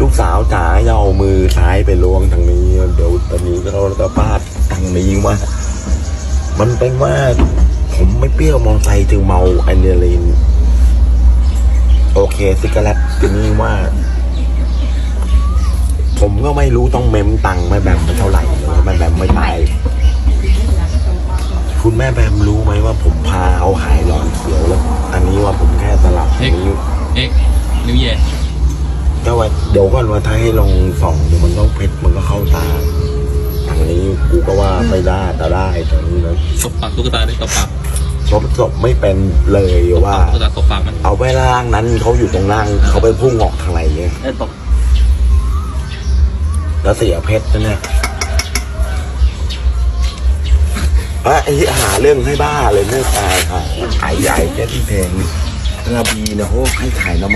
ลูกสาวจ๋าอย่าเอามือซ้ายไปล้วงทางนี้ เดี๋ยวตอนนี้ก็เราก็พลาดทางนี้ว่ามันเป็นว่า ผมไม่เปรี้ยวมองไซค์จึงเมาไอเดรีนโอเคซิกาเลตทีนี้ว่า ผมก็ไม่รู้ต้องเมมตังค์ไม่แบมไปเท่าไหร่หรือว่าไม่แบมไม่ตายคุณแม่แบมรู้ไหมว่าผมพาเอาหายหลอนเขียวแล้ว อันนี้ว่าผมแค่สลับเอ็กนิ้วเอ็ก นิวเยก็ว่าเดี๋ยวก่อนว่าถ้าให้ลองส่องเดี๋ยวมันต้องเพชรมันก็เข้าตาทางนี้กูก็ว่าไปได้แต่ได้ทางนี้นะตบปากตุ๊กตาได้ตบปากเพราะศพไม่เป็นเลยตบว่าปากตุ๊กตาตบปากมันเอาไว้ล่างนั้นเขาอยู่ตรงล่างเขาไปพุ่งออกทางไหนเนี่ยได้ตบแล้วเสียเพชรนะเนี่ยเอ้ยไอ้เหี้ยหาเรื่องให้บ้าเลยไม่ตายค่ะขายใหญ่แค่ที่เพลงกระบีนะโหให้ขายน้ำมัน